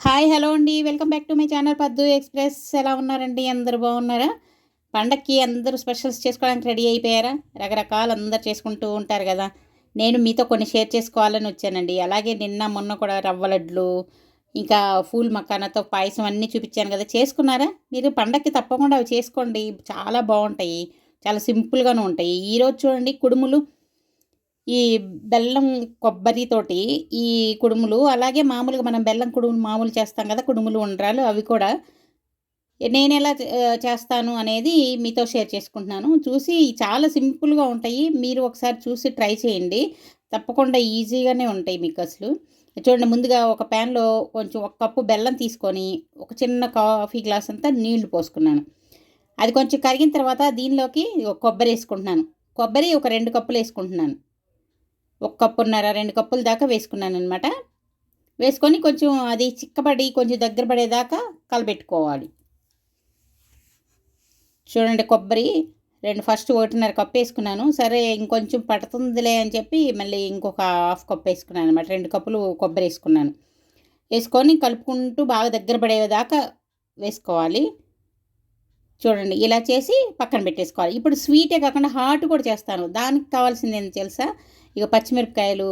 Hi hello అండి. Welcome back to my channel Paddu express. ఎలా ఉన్నారండి? అందరూ బాగున్నారా? పండక్కి అందరూ స్పెషల్స్ చేసుకోవడానికి రెడీ అయిపోయారా? రకరకాలు అందరు చేసుకుంటూ ఉంటారు కదా. నేను మీతో కొన్ని షేర్ చేసుకోవాలని వచ్చానండి. అలాగే నిన్న మొన్న కూడా రవ్వ లడ్లు ఇంకా ఫూల్ మకానాతో పాయసం అన్నీ చూపించాను కదా. చేసుకున్నారా? మీరు పండక్కి తప్పకుండా అవి చేసుకోండి. చాలా బాగుంటాయి. చాలా సింపుల్గానే ఉంటాయి. ఈరోజు చూడండి కుడుములు ఈ బెల్లం కొబ్బరితోటి ఈ కుడుములు అలాగే మామూలుగా మనం బెల్లం కుడుములు మామూలు చేస్తాం కదా కుడుములు ఉండ్రాలు అవి కూడా నేను ఎలా చేస్తాను అనేది మీతో షేర్ చేసుకుంటున్నాను. చూసి చాలా సింపుల్గా ఉంటాయి. మీరు ఒకసారి చూసి ట్రై చేయండి. తప్పకుండా ఈజీగానే ఉంటాయి మీకు అసలు. చూడండి ముందుగా ఒక ప్యాన్లో కొంచెం ఒక కప్పు బెల్లం తీసుకొని ఒక చిన్న కాఫీ గ్లాస్ అంతా నీళ్ళు పోసుకున్నాను. అది కొంచెం కరిగిన తర్వాత దీనిలోకి కొబ్బరి వేసుకుంటున్నాను. కొబ్బరి ఒక రెండు కప్పులు వేసుకుంటున్నాను. ఒక కప్పున్నర రెండు కప్పుల దాకా వేసుకున్నాను అనమాట వేసుకొని కొంచెం అది చిక్కబడి కొంచెం దగ్గర పడేదాకా కలబెట్టుకోవాలి. చూడండి కొబ్బరి రెండు ఫస్ట్ ఒకటిన్నర కప్పు వేసుకున్నాను. సరే ఇంకొంచెం పడుతుందిలే అని చెప్పి మళ్ళీ ఇంకొక హాఫ్ కప్ వేసుకున్నాను అనమాట రెండు కప్పులు కొబ్బరి వేసుకున్నాను. వేసుకొని కలుపుకుంటూ బాగా దగ్గర పడేదాకా వేసుకోవాలి. చూడండి ఇలా చేసి పక్కన పెట్టేసుకోవాలి. ఇప్పుడు స్వీటే కాకుండా హాట్ కూడా చేస్తాను. దానికి కావాల్సింది ఏంటి తెలుసా? ఇక పచ్చిమిరపకాయలు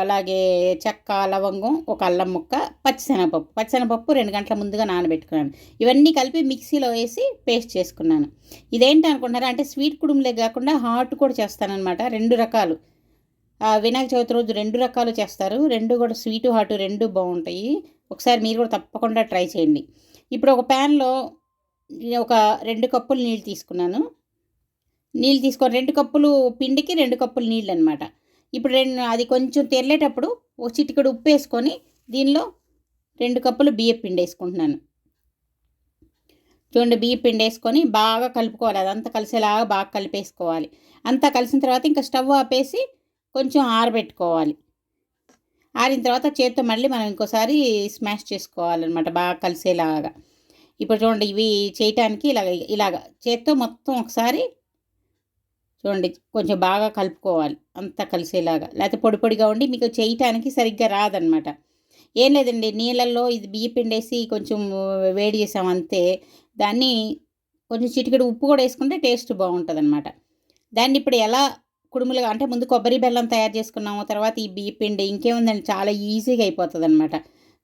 అలాగే చెక్క లవంగం ఒక అల్లం ముక్క పచ్చిశనగపప్పు. పచ్చిశనగపప్పు రెండు గంటల ముందుగా నానబెట్టుకున్నాను. ఇవన్నీ కలిపి మిక్సీలో వేసి పేస్ట్ చేసుకున్నాను. ఇదేంటి అనుకుంటున్నారా? అంటే స్వీట్ కుడుములే కాకుండా హాట్ కూడా చేస్తానన్నమాట. రెండు రకాలు. వినాయక చవితి రోజు రెండు రకాలు చేస్తారు. రెండు కూడా స్వీటు హాటు రెండు బాగుంటాయి. ఒకసారి మీరు కూడా తప్పకుండా ట్రై చేయండి. ఇప్పుడు ఒక ప్యాన్లో నేను ఒక రెండు కప్పులు నీళ్ళు తీసుకున్నాను. నీళ్ళు తీసుకొని రెండు కప్పులు పిండికి రెండు కప్పులు నీళ్ళు అనమాట ఇప్పుడు రెండు అది కొంచెం తెరలేటప్పుడు ఒక చిటికెడు ఉప్పు వేసుకొని దీనిలో రెండు కప్పులు బియ్య పిండి వేసుకుంటున్నాను. చూడండి బియ్య పిండి వేసుకొని బాగా కలుపుకోవాలి. అదంతా కలిసేలాగా బాగా కలిపేసుకోవాలి. అంతా కలిసిన తర్వాత ఇంకా స్టవ్ ఆపేసి కొంచెం ఆరబెట్టుకోవాలి. ఆరిన తర్వాత చేత్తో మళ్ళీ మనం ఇంకోసారి స్మాష్ చేసుకోవాలన్నమాట బాగా కలిసేలాగా. ఇప్పుడు చూడండి ఇవి చేయటానికి ఇలాగ ఇలాగ చేత్తో మొత్తం ఒకసారి చూడండి కొంచెం బాగా కలుపుకోవాలి అంతా కలిసేలాగా. లేకపోతే పొడి పొడిగా ఉండి మీకు చేయటానికి సరిగ్గా రాదనమాట. ఏం లేదండి నీళ్ళల్లో ఇది బియ్య పిండేసి కొంచెం వేడి చేసాం అంతే. దాన్ని కొంచెం చిటికెడు ఉప్పు కూడా వేసుకుంటే టేస్ట్ బాగుంటుంది అనమాట దాన్ని ఇప్పుడు ఎలా కుడుములుగా అంటే ముందు కొబ్బరి బెల్లం తయారు చేసుకున్నాము తర్వాత ఈ బియ్య పిండి ఇంకేముందండి చాలా ఈజీగా అయిపోతుంది అనమాట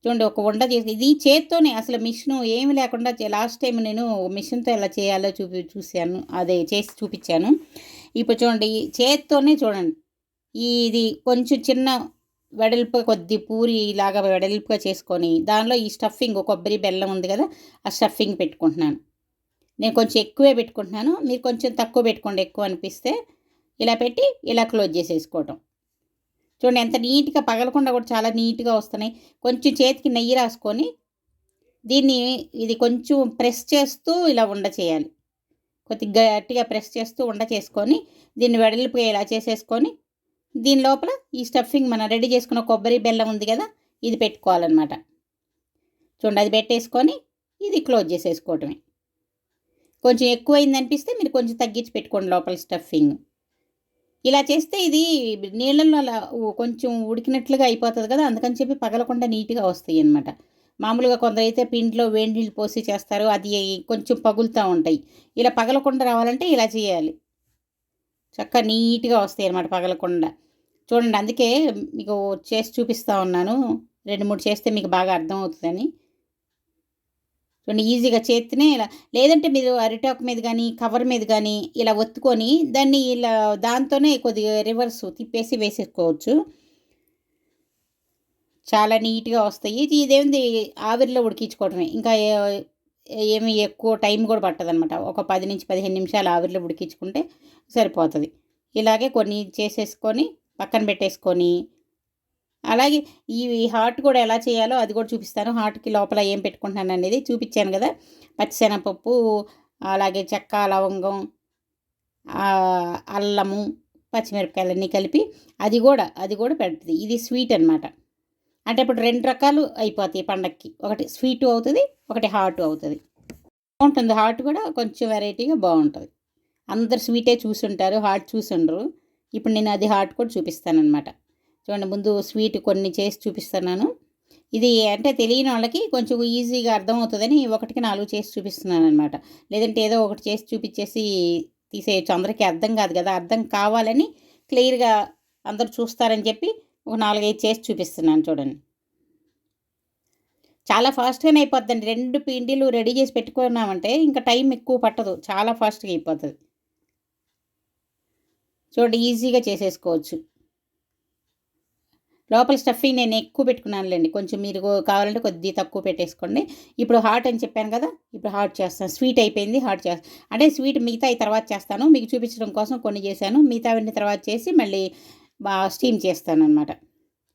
చూడండి ఒక వంట చేసి ఇది చేత్తోనే అసలు మిషన్ ఏమి లేకుండా లాస్ట్ టైం నేను మిషన్తో ఎలా చేయాలో చూపి చూశాను. అదే చేసి చూపించాను. ఇప్పుడు చూడండి చేత్తోనే చూడండి. ఇది కొంచెం చిన్న వెడల్పు కొద్ది పూరి లాగా వెడల్పుగా చేసుకొని దానిలో ఈ స్టఫింగ్ కొబ్బరి బెల్లం ఉంది కదా ఆ స్టఫింగ్ పెట్టుకుంటున్నాను. నేను కొంచెం ఎక్కువే పెట్టుకుంటున్నాను. మీరు కొంచెం తక్కువ పెట్టుకోండి ఎక్కువ అనిపిస్తే. ఇలా పెట్టి ఇలా క్లోజ్ చేసేసుకోవటం. చూడండి ఎంత నీట్గా పగలకుండా కూడా చాలా నీట్గా వస్తున్నాయి. కొంచెం చేతికి నెయ్యి రాసుకొని దీన్ని ఇది కొంచెం ప్రెస్ చేస్తూ ఇలా ఉండ చేయాలి. కొద్దిగా గట్టిగా ప్రెస్ చేస్తూ ఉండ చేసుకొని దీన్ని వెడల్పుగా ఇలా చేసేసుకొని దీని లోపల ఈ స్టఫింగ్ మనం రెడీ చేసుకున్న కొబ్బరి బెల్లం ఉంది కదా ఇది పెట్టుకోవాలన్నమాట. చూడండి అది పెట్టేసుకొని ఇది క్లోజ్ చేసేసుకోవటమే. కొంచెం ఎక్కువైంది అనిపిస్తే మీరు కొంచెం తగ్గించి పెట్టుకోండి లోపల స్టఫింగ్. ఇలా చేస్తే ఇది నీళ్ళల్లో అలా కొంచెం ఉడికినట్లుగా అయిపోతుంది కదా అందుకని చెప్పి పగలకుండా నీట్గా వస్తాయి అన్నమాట మామూలుగా కొందరైతే పిండిలో వేడి నీళ్ళు పోసి చేస్తారు అది కొంచెం పగులుతూ ఉంటాయి. ఇలా పగలకుండా రావాలంటే ఇలా చేయాలి. చక్కగా నీట్గా వస్తాయి అన్నమాట పగలకుండా. చూడండి అందుకే మీకు చేసి చూపిస్తూ ఉన్నాను. రెండు మూడు చేస్తే మీకు బాగా అర్థం అవుతుందని చూడండి ఈజీగా చేతినే ఇలా లేదంటే మీరు అరిటాకు మీద కానీ కవర్ మీద కానీ ఇలా ఒత్తుకొని దాన్ని ఇలా దాంతోనే కొద్దిగా రివర్స్ తిప్పేసి వేసేసుకోవచ్చు. చాలా నీట్గా వస్తాయి. ఇది ఇదేంది? ఆవిరిలో ఉడికించుకోవడమే ఇంకా ఏమి ఎక్కువ టైం కూడా పట్టదనమాట ఒక పది నుంచి పదిహేను నిమిషాలు ఆవిరిలో ఉడికించుకుంటే సరిపోతుంది. ఇలాగే కొన్ని చేసేసుకొని పక్కన పెట్టేసుకొని అలాగే ఈ హార్ట్ కూడా ఎలా చేయాలో అది కూడా చూపిస్తాను. హార్ట్కి లోపల ఏం పెట్టుకుంటున్నాను అనేది చూపించాను కదా. పచ్చిశనగపప్పు అలాగే చెక్క లవంగం అల్లము పచ్చిమిరపకాయలన్నీ కలిపి అది కూడా అది కూడా పెడుతుంది. ఇది స్వీట్ అనమాట అంటే ఇప్పుడు రెండు రకాలు అయిపోతాయి పండక్కి. ఒకటి స్వీట్ అవుతుంది ఒకటి హాట్ అవుతుంది. బాగుంటుంది. హాట్ కూడా కొంచెం వెరైటీగా బాగుంటుంది. అందరు స్వీటే చూసుంటారు హాట్ ఉండరు ఇప్పుడు నేను అది హాట్ కూడా చూపిస్తాను అనమాట చూడండి ముందు స్వీట్ కొన్ని చేసి చూపిస్తున్నాను. ఇది అంటే తెలియని వాళ్ళకి కొంచెం ఈజీగా అర్థమవుతుందని ఒకటికి నాలుగు చేసి చూపిస్తున్నాను అనమాట లేదంటే ఏదో ఒకటి చేసి చూపించేసి తీసేయచ్చు. అందరికీ అర్థం కాదు కదా. అర్థం కావాలని క్లియర్గా అందరూ చూస్తారని చెప్పి ఒక నాలుగైదు చేసి చూపిస్తున్నాను చూడండి. చాలా ఫాస్ట్గానే అయిపోద్దండి. రెండు పిండిలు రెడీ చేసి పెట్టుకున్నామంటే ఇంకా టైం ఎక్కువ పట్టదు. చాలా ఫాస్ట్గా అయిపోతుంది. చూడండి ఈజీగా చేసేసుకోవచ్చు. లోపల స్టఫింగ్ నేను ఎక్కువ పెట్టుకున్నానులేండి. కొంచెం మీరు కావాలంటే కొద్దిగా తక్కువ పెట్టేసుకోండి. ఇప్పుడు హాట్ అని చెప్పాను కదా ఇప్పుడు హాట్ చేస్తాను. స్వీట్ అయిపోయింది హాట్ చేస్తాను అంటే స్వీట్ మిగతా ఈ తర్వాత చేస్తాను. మీకు చూపించడం కోసం కొన్ని చేశాను. మిగతా తర్వాత చేసి మళ్ళీ స్టీమ్ చేస్తాను అనమాట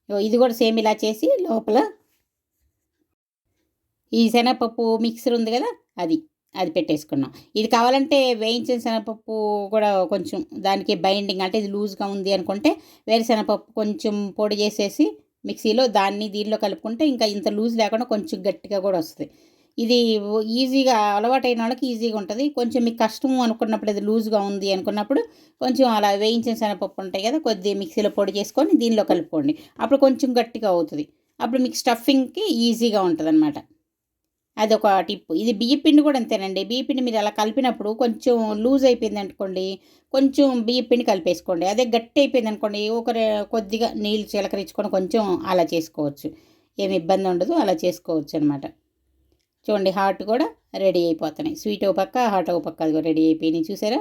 ఇది కూడా సేమ్ ఇలా చేసి లోపల ఈ శనగపప్పు మిక్సర్ ఉంది కదా అది. అది పెట్టేసుకున్నాం. ఇది కావాలంటే వేయించిన శనగపప్పు కూడా కొంచెం దానికి బైండింగ్ అంటే ఇది లూజ్గా ఉంది అనుకుంటే వేరుశనగపప్పు కొంచెం పొడి చేసేసి మిక్సీలో దాన్ని దీనిలో కలుపుకుంటే ఇంకా ఇంత లూజ్ లేకుండా కొంచెం గట్టిగా కూడా వస్తుంది. ఇది ఈజీగా అలవాటైన వాళ్ళకి ఈజీగా ఉంటుంది. కొంచెం మీకు కష్టం అనుకున్నప్పుడు అది లూజ్గా ఉంది అనుకున్నప్పుడు కొంచెం అలా వేయించిన శనగపప్పు ఉంటాయి కదా కొద్దిగా మిక్సీలో పొడి చేసుకొని దీనిలో కలుపుకోండి. అప్పుడు కొంచెం గట్టిగా అవుతుంది. అప్పుడు మీకు స్టఫింగ్కి ఈజీగా ఉంటుంది అనమాట అదొక టిప్ ఇది బియ్య పిండి కూడా అంతేనండి. బియ్య పిండి మీరు అలా కలిపినప్పుడు కొంచెం లూజ్ అయిపోయింది అనుకోండి కొంచెం బియ్య పిండి కలిపేసుకోండి. అదే గట్టి అయిపోయింది అనుకోండి ఒక కొద్దిగా నీళ్ళు చిలకరించుకొని కొంచెం అలా చేసుకోవచ్చు. ఏమి ఇబ్బంది ఉండదు అలా చేసుకోవచ్చు అనమాట చూడండి హాట్ కూడా రెడీ అయిపోతున్నాయి. స్వీట్ ఒక పక్క హాట్ ఒక పక్క అది రెడీ అయిపోయినాయి చూసారా?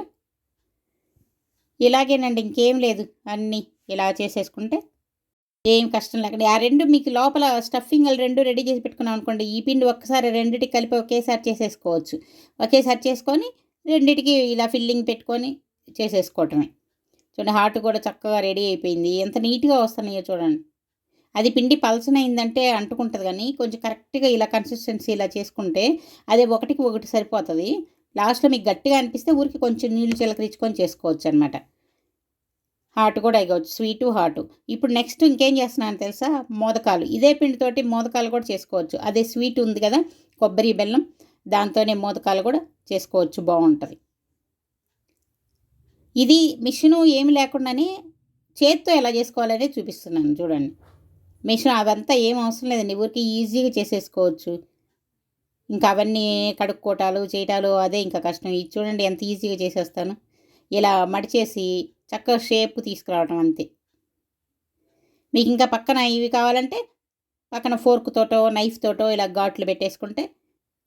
ఇలాగేనండి ఇంకేం లేదు. అన్నీ ఇలా చేసేసుకుంటే ఏం కష్టం లేకుండా. ఆ రెండు మీకు లోపల స్టఫింగ్ రెండు రెడీ చేసి పెట్టుకున్నాం అనుకోండి ఈ పిండి ఒక్కసారి రెండిటికి కలిపి ఒకేసారి చేసేసుకోవచ్చు. ఒకేసారి చేసుకొని రెండిటికి ఇలా ఫిల్లింగ్ పెట్టుకొని చేసేసుకోవటమే. చూడండి హార్ట్ కూడా చక్కగా రెడీ అయిపోయింది. ఎంత నీట్గా వస్తున్నాయో చూడండి. అది పిండి పలసనైందంటే అంటుకుంటుంది కానీ కొంచెం కరెక్ట్గా ఇలా కన్సిస్టెన్సీ ఇలా చేసుకుంటే అదే ఒకటికి ఒకటి సరిపోతుంది. లాస్ట్లో మీకు గట్టిగా అనిపిస్తే ఊరికి కొంచెం నీళ్ళు చిలకరించుకొని చేసుకోవచ్చు అనమాట హాట్ కూడా అయ్యవచ్చు స్వీటు హాటు ఇప్పుడు నెక్స్ట్ ఇంకేం చేస్తున్నాను తెలుసా? మోదకాలు. ఇదే పిండితోటి మోదకాలు కూడా చేసుకోవచ్చు. అదే స్వీట్ ఉంది కదా కొబ్బరి బెల్లం దాంతోనే మోదకాలు కూడా చేసుకోవచ్చు. బాగుంటుంది. ఇది మిషను ఏమి లేకుండానే చేత్తో ఎలా చేసుకోవాలనే చూపిస్తున్నాను. చూడండి. మిషన్ అదంతా ఏం అవసరం లేదండి ఊరికి ఈజీగా చేసేసుకోవచ్చు. ఇంకా అవన్నీ కడుక్కోటాలు చేయటాలు అదే ఇంకా కష్టం. ఇది చూడండి ఎంత ఈజీగా చేసేస్తాను. ఇలా మడిచేసి చక్కగా షేప్ తీసుకురావడం అంతే. మీకు ఇంకా పక్కన ఇవి కావాలంటే పక్కన ఫోర్క్ తోటో నైఫ్ తోటో ఇలా ఘాట్లు పెట్టేసుకుంటే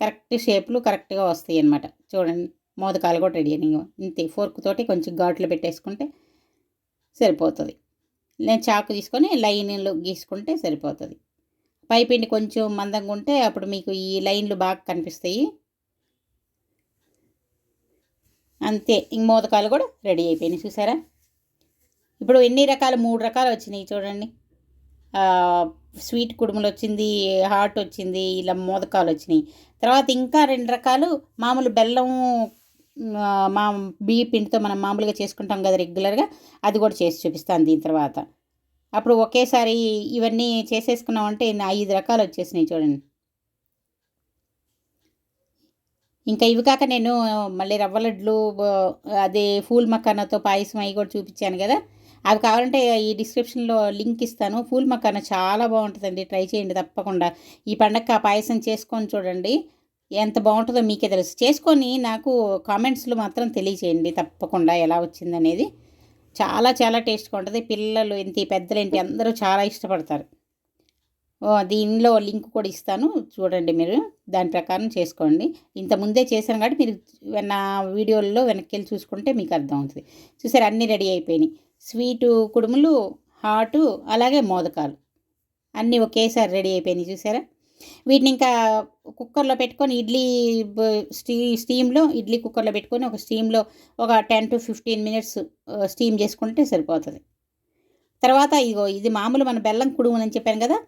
కరెక్ట్ షేప్లు కరెక్ట్గా వస్తాయి అన్నమాట చూడండి మోదకాలు కూడా రెడీ అని ఇంతే ఫోర్క్ తోటి కొంచెం ఘాట్లు పెట్టేసుకుంటే సరిపోతుంది. నేను చాకు తీసుకొని లైన్లు గీసుకుంటే సరిపోతుంది. పైపిండి కొంచెం మందంగా ఉంటే అప్పుడు మీకు ఈ లైన్లు బాగా కనిపిస్తాయి. అంతే. ఇంక మోదకాలు కూడా రెడీ అయిపోయినాయి. చూసారా? ఇప్పుడు ఎన్ని రకాలు? మూడు రకాలు వచ్చినాయి చూడండి. స్వీట్ కుడుములు వచ్చింది హాట్ వచ్చింది ఇలా మోదకాలు వచ్చినాయి. తర్వాత ఇంకా రెండు రకాలు. మామూలు బెల్లం మా బియ్య పిండితో మనం మామూలుగా చేసుకుంటాం కదా రెగ్యులర్గా అది కూడా చేసి చూపిస్తాను దీని తర్వాత. అప్పుడు ఒకేసారి ఇవన్నీ చేసేసుకున్నామంటే ఐదు రకాలు వచ్చేసినాయి చూడండి. ఇంకా ఇవి కాక నేను మళ్ళీ రవ్వ లడ్లు అదే ఫూల్ మకానాతో పాయసం అవి కూడా చూపించాను కదా. అవి కావాలంటే ఈ డిస్క్రిప్షన్లో లింక్ ఇస్తాను. ఫూల్ మకానా చాలా బాగుంటుందండి. ట్రై చేయండి తప్పకుండా. ఈ పండగకి ఆ పాయసం చేసుకొని చూడండి. ఎంత బాగుంటుందో మీకే తెలుసు. చేసుకొని నాకు కామెంట్స్లో మాత్రం తెలియచేయండి తప్పకుండా ఎలా వచ్చిందనేది. చాలా చాలా టేస్ట్గా ఉంటుంది. పిల్లలు ఏంటి పెద్దలు ఏంటి అందరూ చాలా ఇష్టపడతారు. దీనిలో లింక్ కూడా ఇస్తాను. చూడండి మీరు దాని ప్రకారం చేసుకోండి. ఇంత ముందే చేశాను కాబట్టి మీరు నా వీడియోల్లో వెనక్కి వెళ్ళి చూసుకుంటే మీకు అర్థమవుతుంది. చూసారు? అన్నీ రెడీ అయిపోయినాయి. స్వీటు కుడుములు హాటు అలాగే మోదకాలు. అన్నీ ఒకేసారి రెడీ అయిపోయినాయి. చూసారా? వీటిని ఇంకా కుక్కర్లో పెట్టుకొని ఇడ్లీ స్టీ స్టీమ్లో ఇడ్లీ కుక్కర్లో పెట్టుకొని ఒక స్టీమ్లో ఒక ten to fifteen minutes steam చేసుకుంటే సరిపోతుంది. తర్వాత ఇగో ఇది మామూలు మన బెల్లం కుడుములని చెప్పాను కదా?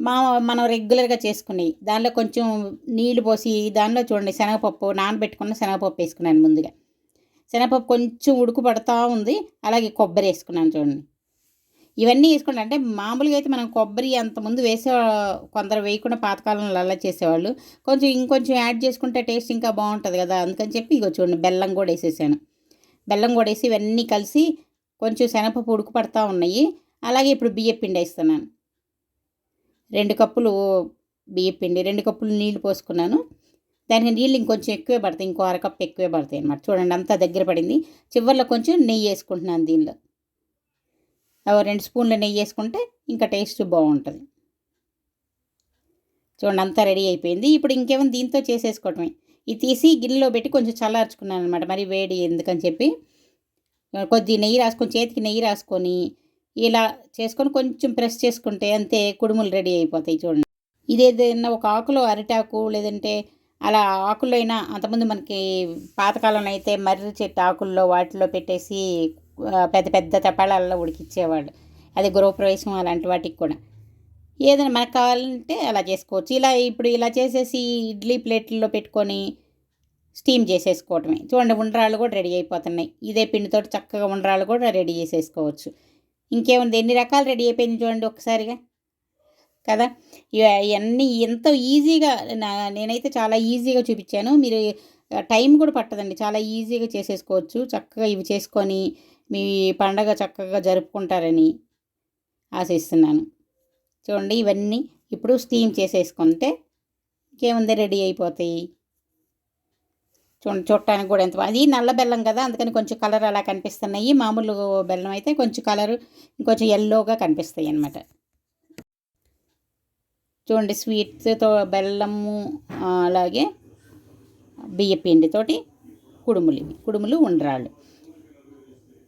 మా మనం రెగ్యులర్గా చేసుకునేవి. దానిలో కొంచెం నీళ్ళు పోసి దానిలో చూడండి శనగపప్పు నానబెట్టుకున్న శనగపప్పు వేసుకున్నాను ముందుగా. శనగపప్పు కొంచెం ఉడుకు పడుతూ ఉంది. అలాగే కొబ్బరి వేసుకున్నాను చూడండి. ఇవన్నీ వేసుకుంటే అంటే మామూలుగా అయితే మనం కొబ్బరి అంత ముందు వేసే కొందరు వేయకుండా పాతకాలంలో అలా చేసేవాళ్ళు. కొంచెం ఇంకొంచెం యాడ్ చేసుకుంటే టేస్ట్ ఇంకా బాగుంటుంది కదా. అందుకని చెప్పి ఇగో చూడండి బెల్లం కూడా వేసేసాను. బెల్లం కూడా వేసి ఇవన్నీ కలిసి కొంచెం శనగపప్పు ఉడుకుపడతా ఉన్నాయి. అలాగే ఇప్పుడు బియ్య పిండి వేస్తున్నాను. రెండు కప్పులు బియ్య పిండి రెండు కప్పులు నీళ్ళు పోసుకున్నాను. దానికి నీళ్ళు ఇంకొంచెం ఎక్కువే పడతాయి ఇంకో అరకప్పు ఎక్కువే పడతాయి అనమాట చూడండి అంతా దగ్గర పడింది. చివరిలో కొంచెం నెయ్యి వేసుకుంటున్నాను దీనిలో. రెండు స్పూన్ల నెయ్యి వేసుకుంటే ఇంకా టేస్ట్ బాగుంటుంది. చూడండి అంతా రెడీ అయిపోయింది. ఇప్పుడు ఇంకేమైనా దీంతో చేసేసుకోవటమే. ఇది తీసి గిన్నెలో పెట్టి కొంచెం చల్లార్చుకున్నాను అనమాట మరి వేడి ఎందుకని చెప్పి. కొద్ది నెయ్యి రాసుకొని చేతికి నెయ్యి రాసుకొని ఇలా చేసుకొని కొంచెం ప్రెస్ చేసుకుంటే అంతే కుడుములు రెడీ అయిపోతాయి చూడండి. ఇదేదైనా ఒక ఆకులో అరిటాకు లేదంటే అలా ఆకుల్లో అయినా అంతకుముందు మనకి పాతకాలంలో అయితే మర్రి చెట్టు ఆకుల్లో వాటిలో పెట్టేసి పెద్ద పెద్ద తపాళాల్లో ఉడికిచ్చేవాళ్ళు. అది గృహప్రవేశం అలాంటి వాటికి కూడా. ఏదైనా మనకు కావాలంటే అలా చేసుకోవచ్చు. ఇలా ఇప్పుడు ఇలా చేసేసి ఇడ్లీ ప్లేట్లలో పెట్టుకొని స్టీమ్ చేసేసుకోవటమే. చూడండి ఉండ్రాళ్ళు కూడా రెడీ అయిపోతున్నాయి. ఇదే పిండితో చక్కగా ఉండ్రాళ్ళు కూడా రెడీ చేసేసుకోవచ్చు. ఇంకేముంది? ఎన్ని రకాలు రెడీ అయిపోయింది చూడండి ఒకసారిగా కదా? ఇవన్నీ ఎంతో ఈజీగా నేనైతే చాలా ఈజీగా చూపించాను. మీరు టైం కూడా పట్టదండి. చాలా ఈజీగా చేసేసుకోవచ్చు. చక్కగా ఇవి చేసుకొని మీ పండగ చక్కగా జరుపుకుంటారని ఆశిస్తున్నాను. చూడండి ఇవన్నీ ఇప్పుడు స్టీమ్ చేసేసుకుంటే ఇంకేముంది? రెడీ అయిపోతాయి. చూడండి చూడటానికి కూడా ఎంత అది నల్ల బెల్లం కదా అందుకని కొంచెం కలర్ అలా కనిపిస్తున్నాయి. మామూలు బెల్లం అయితే కొంచెం కలర్ ఇంకొంచెం ఎల్లోగా కనిపిస్తాయి అన్నమాట. చూడండి స్వీట్స్తో బెల్లము అలాగే బియ్య పిండితోటి కుడుములు ఇవి. కుడుములు ఉండరాళ్ళు.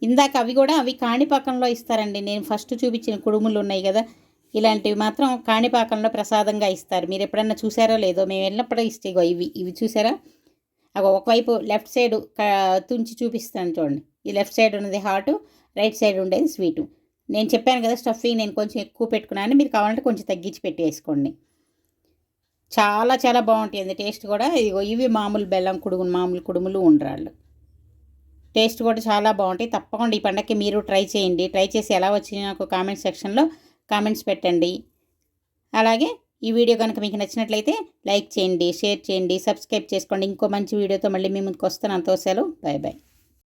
ఇందాక అవి కూడా అవి కాణిపాకంలో ఇస్తారండి. నేను ఫస్ట్ చూపించిన కుడుములు ఉన్నాయి కదా ఇలాంటివి మాత్రం కాణిపాకంలో ప్రసాదంగా ఇస్తారు. మీరు ఎప్పుడన్నా చూసారో లేదో మేము వెళ్ళినప్పుడు ఇస్తే ఇవి. ఇవి చూసారా? ఒకవైపు లెఫ్ట్ సైడ్ తుంచి చూపిస్తాను చూడండి. ఈ లెఫ్ట్ సైడ్ ఉన్నది హాట్ రైట్ సైడ్ ఉండేది స్వీట్. నేను చెప్పాను కదా స్టఫింగ్ నేను కొంచెం ఎక్కువ పెట్టుకున్నాను. మీరు కావాలంటే కొంచెం తగ్గించి పెట్టేసుకోండి. చాలా చాలా బాగుంటుంది టేస్ట్ కూడా ఇదిగో ఇవి మామూలు బెల్లం కుడుములు మామూలు కుడుములు ఉండరాళ్ళు. టేస్ట్ కూడా చాలా బాగుంటాయి. తప్పకుండా ఈ పండగకి మీరు ట్రై చేయండి. ట్రై చేసి ఎలా వచ్చింది నాకు కామెంట్ సెక్షన్లో కామెంట్స్ పెట్టండి. అలాగే ఈ వీడియో కనుక మీకు నచ్చినట్లయితే లైక్ చేయండి షేర్ చేయండి సబ్స్క్రైబ్ చేసుకోండి. ఇంకో మంచి వీడియోతో మళ్ళీ మీ ముందుకు వస్తాను. అంత బాయ్ బాయ్.